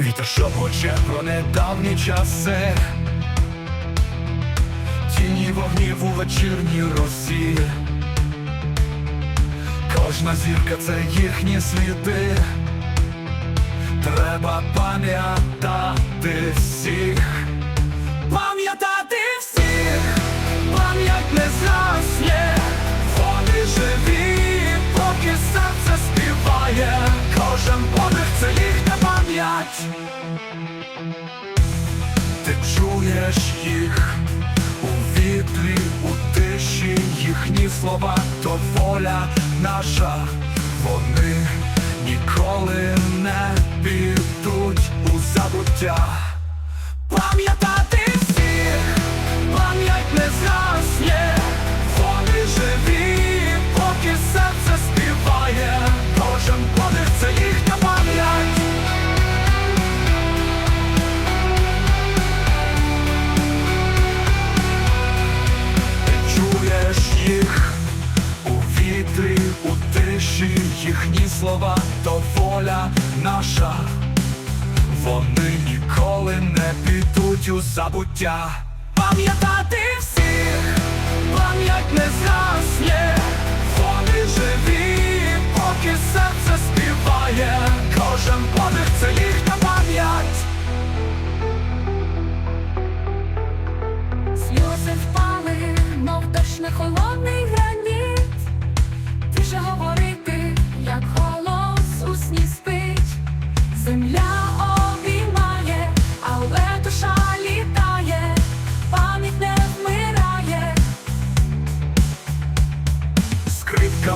Вітер шепоче про недавні часи, тіні вогнів у вечірній росі. Кожна зірка це їхні сліди. Треба пам'ятати всіх, пам'ять. Ти чуєш їх у вітрі, у тиші, їхні слова, то воля наша, вони ніколи не підуть у забуття. Пам'ятати наша. Вони ніколи не підуть у забуття. Пам'ятати всіх, пам'ять не згасне,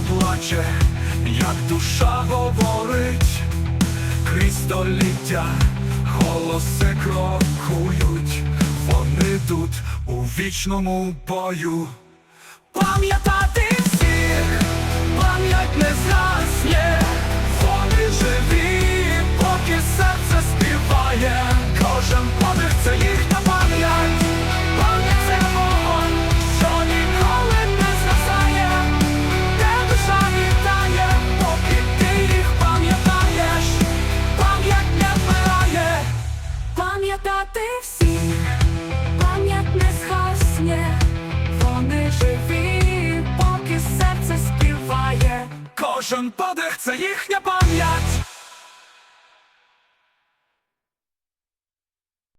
плаче, як душа говорить, крізь століття голоси крокують, вони тут у вічному бою. Пам'ятати Пам'ятати всі, пам'ять не згасне, вони живі, поки серце співає. Кожен подих це їхня пам'ять.